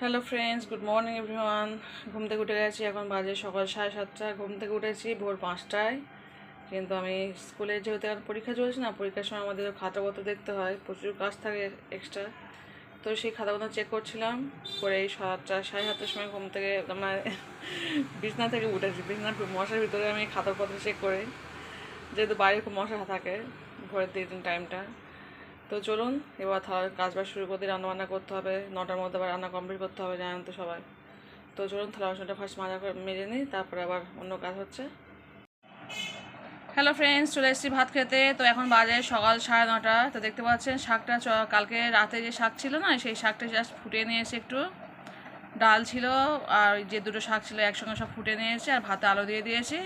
Hello friends good morning everyone ঘুম থেকে উঠে গেছি, এখন বাজে সকাল সাড়ে সাতটা। ঘুম থেকে উঠেছি ভোর পাঁচটায়। কিন্তু আমি স্কুলে যেহেতু এখন পরীক্ষা চলছে না, পরীক্ষার সময় আমাদের খাতাপত্র দেখতে হয়, প্রচুর কাজ থাকে এক্সট্রা তো সেই খাতাপত্র চেক করছিলাম, করে এই সাতটা, সাড়ে সাতটার সময় ঘুম থেকে আমার বিছনা থেকে উঠেছি। বিছনার মশার ভিতরে আমি খাতাপত্র চেক করে, যেহেতু বাইরে খুব মশা থাকে ভোরের দিন টাইমটা তো চলুন, এবার কাজ বাজ শুরু করতে রান্না বান্না করতে হবে। নটার মধ্যে আবার রান্না কমপ্লিট করতে হবে, জানেন তো সবাই। তো চলুন থালা বাসনটা ফার্স্ট মাজা করে মেরে নিই, তারপরে আবার অন্য কাজ হচ্ছে। হ্যালো ফ্রেন্ডস চলে এসেছি ভাত খেতে। তো এখন বাজে সকাল সাড়ে নটা। তো দেখতে পাচ্ছেন, শাকটা কালকে রাতে যে শাক ছিল না, সেই শাকটা জাস্ট ফুটিয়ে নিয়েছি একটু। ডাল ছিল, আর যে দুটো শাক ছিল একসঙ্গে সব ফুটে নিয়েছি, আর ভাতে আলু দিয়ে দিয়েছি।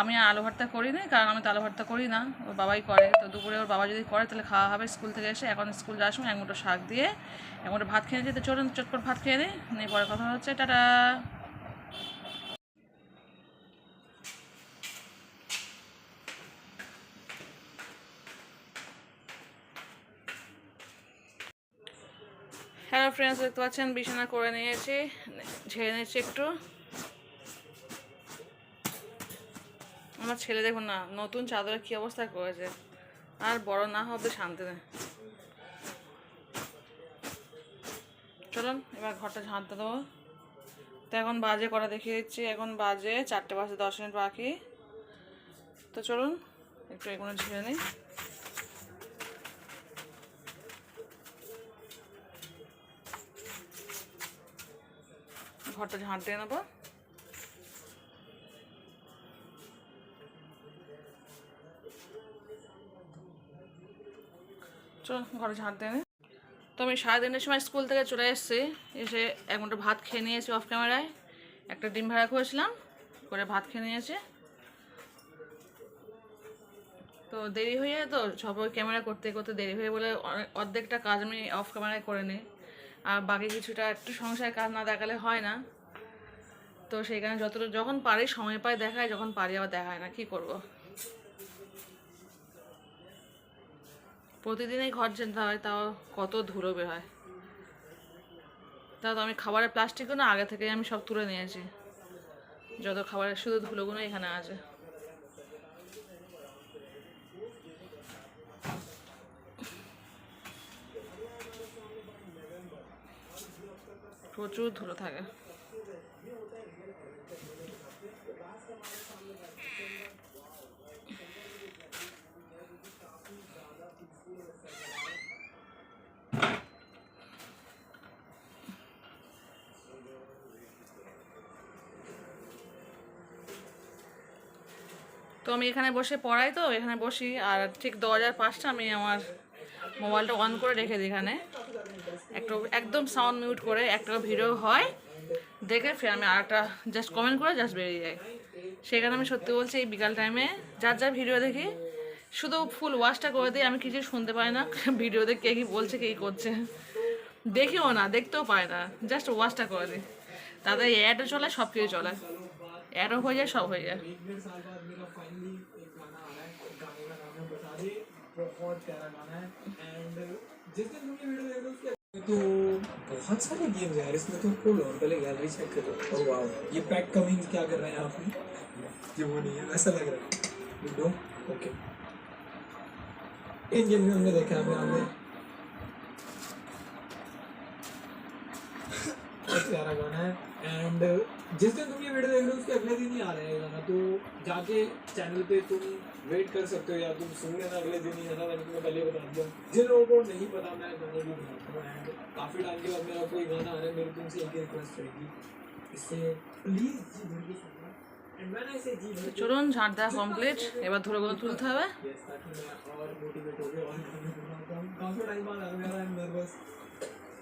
আমি আলু ভর্তা করি না কারণ আমি তো আলু ভর্তা করি না। ওর বাবাই করে। তো দুপুরে ওর বাবা যদি করে, তাহলে খাওয়া হবে স্কুল থেকে এসে। এখন স্কুল যাওয়ার সময় এক মুঠো শাক দিয়ে এক মুঠো ভাত খেয়ে নিয়েছি। তো চলুন, চটপট ভাত খেয়ে নিই নিয়ে পরে কথা হচ্ছে। টাটা। হ্যালো ফ্রেন্ডস দেখতে পাচ্ছেন? বিছানা করে নিয়েছি। ঝেড়ে নিয়েছি একটু। আমার ছেলে দেখুন না, নতুন চাদরের কী অবস্থা করেছে। আর বড় না হবে শান্তি নেই। চলুন, এবার ঘরটা ঝাঁটতে দেবো। তো এখন বাজে করা দেখিয়ে দিচ্ছি, এখন বাজে চারটে বাজে, দশ মিনিট বাকি। তো চলুন, একটু এগুলো ঝেড়ে নিই। ঘরটা ঝাঁট দিয়ে নেব। চলো, ঘরে ঝাঁট দিয়ে তো আমি সারাদিনের সময় স্কুল থেকে চলে এসেছি, এসে এক মুঠো ভাত খেয়ে নিয়েছি অফ ক্যামেরায় একটা ডিম ভাড়া করেছিলাম, করে ভাত খেয়ে নিয়েছি। তো দেরি হয়ে যায় তো সব ক্যামেরা করতে করতে দেরি হয়ে বলে অর্ধেকটা কাজ আমি অফ ক্যামেরায় করে নিই। আর বাকি কিছুটা একটু সংসারের কাজ না দেখালে হয় না। তো সেইখানে যতটুকু যখন পারি সময় পাই দেখায়, যখন পারি আবার দেখায় না, কি করব? প্রতিদিনই ঘর যেতে হয়, তাও কত ধুলো বের হয়। তাও তো আমি খাবারের প্লাস্টিকগুলো আগে থেকেই আমি সব তুলে নিয়েছি। যত খাবারের শুধু ধুলোগুলো এখানে আছে। প্রচুর ধুলো থাকে। তো আমি এখানে বসে পড়াই তো, এখানে বসি। আর ঠিক দরজার পাশটা আমি আমার মোবাইলটা অন করে রেখে দিই এখানে। একটু একদম সাউন্ড মিউট করে একটা ভিডিও হয়, দেখে ফের আমি আরেকটা জাস্ট কমেন্ট করে জাস্ট বেরিয়ে যাই। সেখানে আমি সত্যি বলছি, এই বিকাল টাইমে যার যার ভিডিও দেখি, শুধু ফুল ওয়াশটা করে দিই, আমি কিছু শুনতে পাই না। ভিডিওতে কে কী বলছে, কে কী করছে। দেখিও না, দেখতেও পায় না জাস্ট ওয়াশটা করে দিই। তাদের অ্যাডও চলে সব কিছু চলে অ্যাডও হয়ে যায়, সব হয়ে যায়। बहुत प्यारा गाना है। एंड जिस दिन तुम ये वीडियो देख रहे हो उसके तो बहुत सारे गेम्स यार इसमें तुम खोलो और पहले गैलरी चेक करो और वाओ ये पैक कमिंग्स क्या कर रहे हैं आप? ये वो नहीं है। ऐसा लग रहा है। विंडो ओके इन गेम में हमने देखा है हमने बहुत प्यारा गाना है एंड जिस दिन तुम ये वीडियो देख रहे हो उसके अगले दिन ही आ रहा है ये गाना तो जाके चैनल पे तुम वेट कर सकते हो या तुम सुन लेना अगले दिन ही है ना मैंने तुम्हें पहले बता दिया जिन लोगों को नहीं पता मैं गाने भी बनाता हूँ एंड काफ़ी टाइम के बाद मेरा कोई गाना आ रहा है मेरी तुमसे एक रिक्वेस्ट रहेगी इससे प्लीज़ जी भर के सुनना एंड मैंने इसे जी भर के চলুন ঝাঁট দেওয়া কমপ্লিট এবার ধুলোগুলো তুলতে হবে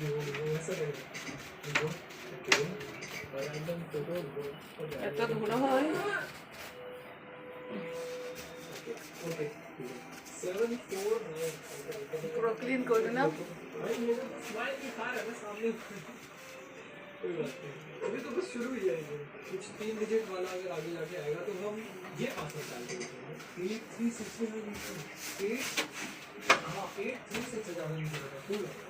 मेरी पुरानी यादें ताज़ा हो गई ये वीडियो एक्टिव की बात ओके तो मकसद ही गेम है इसमें तो कोई पहले गाड़ी चेक करो ओ वाओ ये पैक कमिंग क्या कर रहे हैं आप ये वो वो ऐसा करेगा देखो और एकदम फोटो এত ধুলো হয় ओके सेवन फोर नाइन পুরো ক্লিন করে দিলাম भाई मेरा स्माइल भी खा रहा है ना सामने कोई बात नहीं अभी तो बस शुरू ही है ये। कुछ तीन डिजिट वाला अगर आगे जाके आएगा तो हम ये पासवर्ड डाल देंगे एट थ्री सिक्स एट हाँ एट थ्री सिक्स से ज़्यादा नहीं चलेगा ठीक है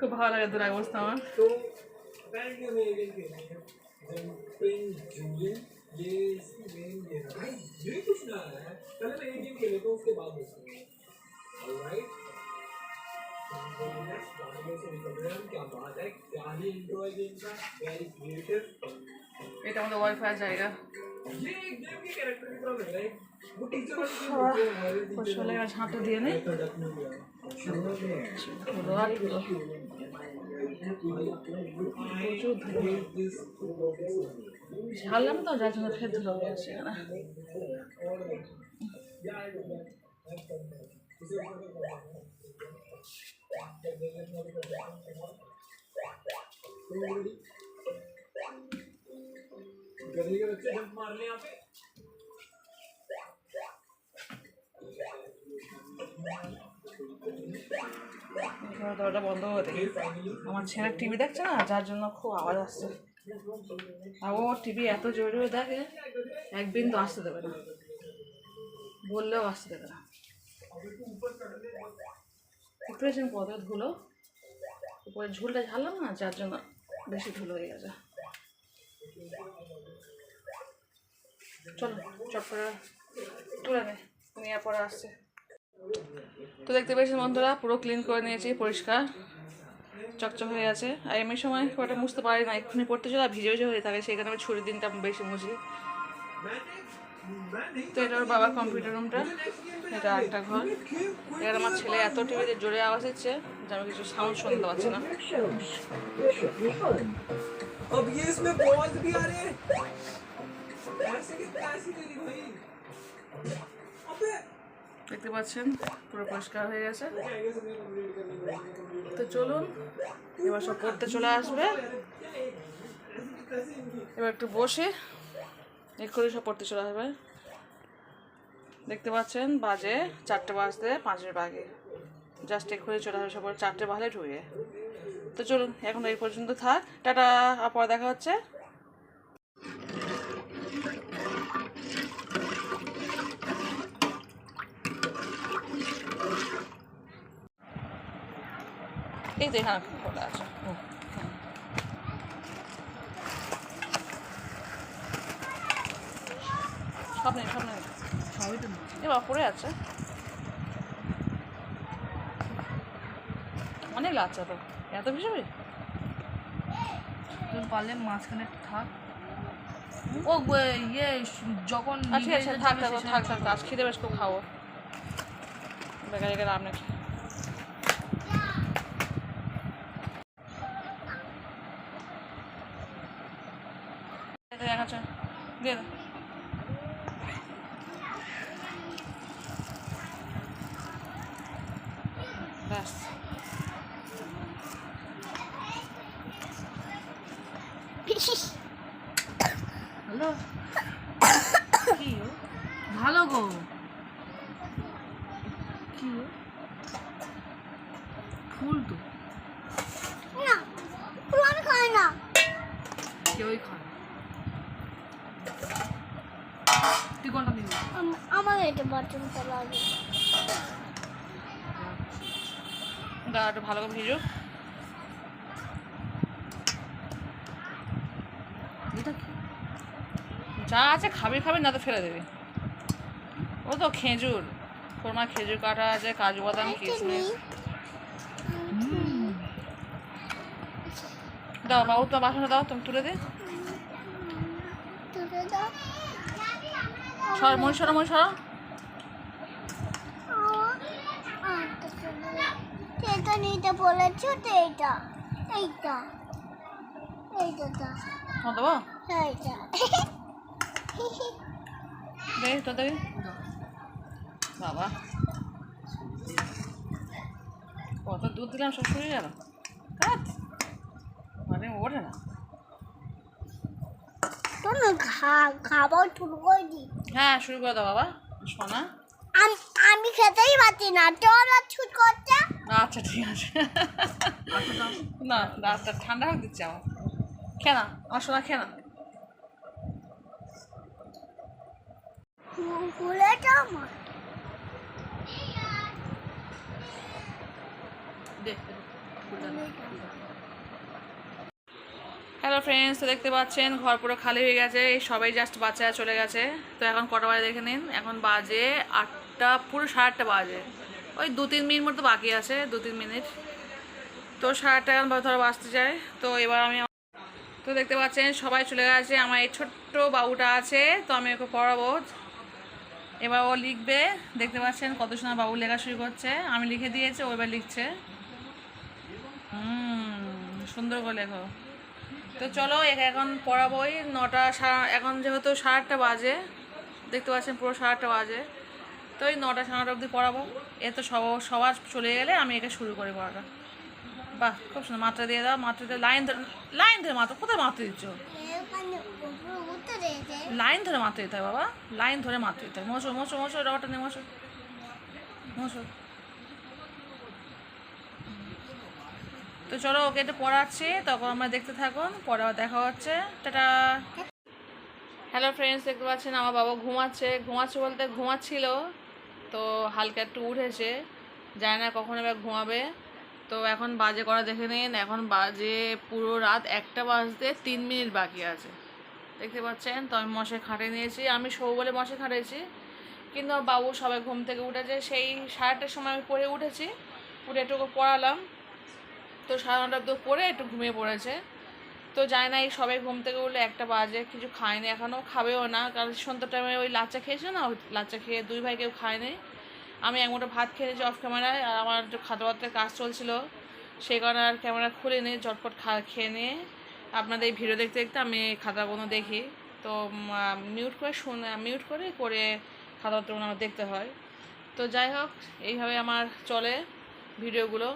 খুব ভালো লাগে দোলাই বসতে আমার তো এটা আমাদের ওয়াইফাই জায়গা ফসলে গাছ হাঁটু দিয়ে নেই ছাড়লাম তো যার জন্য ফের ধুলো হয়ে আসে Thank you. गधे के बच्चे जंप मार ले यहाँ पे এখানে দরজা বন্ধ হয়ে দেখি আমার ছেলে টিভি দেখছে না যার জন্য খুব আওয়াজ আসছে আর ও টিভি এত জোরে জোরে দেখে এক বিন্দু আসতে দেবে না বললেও আসতে দেবে না দেখতে পেয়েছেন কত ধুলো উপরে ঝুলটা ঝাড়লাম না যার জন্য বেশি ধুলো হয়ে গেছে চলো চট করে তুলে নে নিয়ে পরে আসছে তো দেখতে পেয়েছেন বন্ধুরা পুরো ক্লিন করে নিয়েছি পরিষ্কার চকচক হয়ে আছে আর এমনি সময় খুব একটা মুছতে পারি না এক্ষুনি পড়তে চলে আর ভিজে ভিজে হয়ে থাকে সেই কারণে আমি ছুটির দিনটা বেশি মুছি তো এটা ওর বাবার কম্পিউটার রুমটা এটা একটা ঘর এখানে আমার ছেলে এত টিভিতে জোরে আওয়াজ হচ্ছে যে আমি কিছু সাউন্ড শুনতে পাচ্ছি না अब ये इसमें बॉल्स भी आ रहे দেখতে পাচ্ছেন, পুরো পরিষ্কার হয়ে গেছে। তো চলুন, এবার সব করতে চলে আসবে। এবার একটু বসে, এক্ষুনি সব পড়তে চলে আসবে। দেখতে পাচ্ছেন, বাজে চারটে বাজতে পাঁচের আগে জাস্ট এক্ষুনি চলে আসবে সব চারটে বাজে ঢুকে। তো চলুন, এখন এই পর্যন্ত থাক। টাটা, আবার দেখা হচ্ছে। এই তো এখানে খোলা আছে। সব নেই সব নেই সবই তো। এবার পড়ে আছে। অনেক লাগছে তো। এত ভিজবি? তুমি পারলে মাঝখানে থাক। ও ইয়ে যখন আচ্ছা আচ্ছা থাক থাক থাক থাক আজ খিদে বেশ খুব খাব। বেকার বেকার আপনি দেখাচ্ছে দিয়ে দে। ব্যাস হ্যালো? কি ভালো গো। কি ফুল তো। না ফুল খায় না। কেউই খায় তুই কোনটা নিবি? আমার এটা লাগে। দাঁড়া ভালো করে ভিজুক এটা কি যা আছে খাবি খাবি না তো ফেলে দেবে। ও তো খেজুর। কোরমা খেজুর কাটা আছে কাজু বাদাম কিশমিশ দাও বাবু তোমার বাসনটা দাও তুমি তুলে দে। সর মন সরো মন সরো। এটা নিতে বলেছ তো এইটা এইটা এইটা দেবো। এইটা দে তো দেবে বাবা। কত দুধ দিলাম সব শুয়ে গেল। কাজ মানে ওঠে না। তুমি খা খাবার শুরু করে দি হ্যাঁ শুরু করে দাও বাবা। শোনা। আম- আমি খেতেই পারছি না। তোরা ছুট করছে। আচ্ছা ঠিক আছে। না রাতটা ঠান্ডা হয়ে দিচ্ছে আমার। খে না আমার শোনা খে না খুলেটা আমার দে হ্যালো ফ্রেন্ডস তো দেখতে পাচ্ছেন, ঘর পুরো খালি হয়ে গেছে, এই সবাই জাস্ট বাচ্চারা চলে গেছে। তো এখন কটা বাজে দেখে নিন, এখন বাজে আটটা, পুরো সাড়ে আটটা বাজে। ওই দু তিন মিনিট মতো বাকি আছে, দু তিন মিনিট। তো সাড়ে আটটা এখন ধরো বাঁচতে যায়। তো এবার আমি তো দেখতে পাচ্ছেন, সবাই চলে গেছে, আমার এই ছোট্ট বাবুটা আছে, তো আমি ওকে পড়াবো। এবার ও লিখবে, দেখতে পাচ্ছেন কত সময় বাবু লেখা শুরু করছে। আমি লিখে দিয়েছি, ও এবার লিখছে। সুন্দর করে লেখো। তো চলো একে এখন পড়াবোই, নটা এখন যেহেতু সাড়ে বাজে, দেখতে পাচ্ছেন পুরো সাড়ে বাজে। তো ওই নটা সাড়ে অবধি পড়াবো। এ তো সব, সবার চলে গেলে আমি একে শুরু করি পড়াটা। বাহ, খুব সুন্দর, মাত্রা দিয়ে দাও, মাত্রা দিয়ে, লাইন ধরে লাইন ধরে মাত্রা, কোথায় মাত্রা দিচ্ছ এখানে উপরে উঠে রয়েছে লাইন ধরে মাত্রা দিতে হয়, বাবা। লাইন ধরে মাত্রা দিতে হয়। মোছো মোছো মোছো রটা নিয়ে মোছো মোছো তো চলো, ওকে একটু পড়াচ্ছি। তখন আমরা দেখতে থাকুন, পরে দেখা হচ্ছে। টাটা। হ্যালো ফ্রেন্ডস দেখতে পাচ্ছেন আমার বাবা ঘুমাচ্ছে। ঘুমাচ্ছে বলতে ঘুমাচ্ছিল। তো হালকা একটু উঠেছে। জানি না কখন এবার ঘুমাবে। তো এখন বাজে করা দেখে নিন। এখন বাজে পুরো রাত একটা বাজতে তিন মিনিট বাকি আছে। দেখতে পাচ্ছেন? তো আমি মশাই খাটে নিয়েছি। আমি শোবো বলে মশাই খাটেছি কিন্তু আমার বাবু সবাই ঘুম থেকে উঠেছে। সেই সাড়ে সময় আমি পড়ে উঠেছি। উঠে একটু পড়ালাম। তো সাড়ে নটা অব্দি পড়ে একটু ঘুমিয়ে পড়েছে। তো যায় না এই সবাই ঘুম থেকে উঠলে একটা বাজে কিছু খায়নি এখনও খাবেও না। কারণ সন্ধ্যা টাইমে ওই লাচ্চা খেয়েছে না? ওই লাচ্চা খেয়ে দুই ভাই কেউ খায়নি। আমি এক মুঠো ভাত খেয়েছি অফ ক্যামেরায় আর আমার একটু বাত্তার কাজ চলছিল সেই কারণে আর ক্যামেরা খুলে নিয়ে ঝটপট খা, খেয়ে নিয়ে আপনাদের এই ভিডিও দেখতে দেখতে আমি খাতাগুলো দেখি। তো মিউট করে শুনে মিউট করে করে খাতাপত্রগুলো আমার দেখতে হয়। তো যাই হোক, এইভাবে আমার চলে ভিডিওগুলো।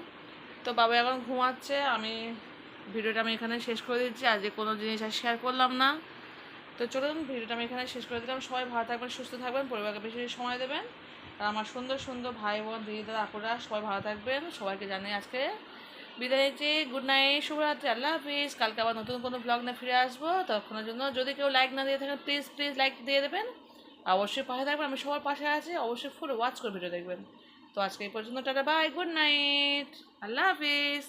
তো বাবা এখন ঘুমাচ্ছে, আমি ভিডিওটা আমি এখানে শেষ করে দিচ্ছি। আজকে কোনো জিনিস আর শেয়ার করলাম না। তো চলুন, ভিডিওটা আমি এখানে শেষ করে দিলাম। সবাই ভালো থাকবেন, সুস্থ থাকবেন, পরিবারকে বেশি বেশি সময় দেবেন। আর আমার সুন্দর সুন্দর ভাই বোন দিদি দাদা আপুরা, সবাই ভালো থাকবেন। সবাইকে জানাই আজকে বিদায় নিচ্ছি। গুড নাইট শুভরাত্রি, আল্লাহ হাফিজ। কালকে আবার নতুন কোনো ব্লগ না ফিরে আসব। তখনের জন্য যদি কেউ লাইক না দিয়ে থাকেন প্লিজ প্লিজ লাইক দিয়ে দেবেন। অবশ্যই পাশে থাকবেন, আমি সবার পাশে আছি। অবশ্যই ফুল ওয়াচ করে ভিডিও দেখবেন। তো আজকে এই পর্যন্ত, টাটা বাই গুড নাইট আল্লাহ হাফিজ।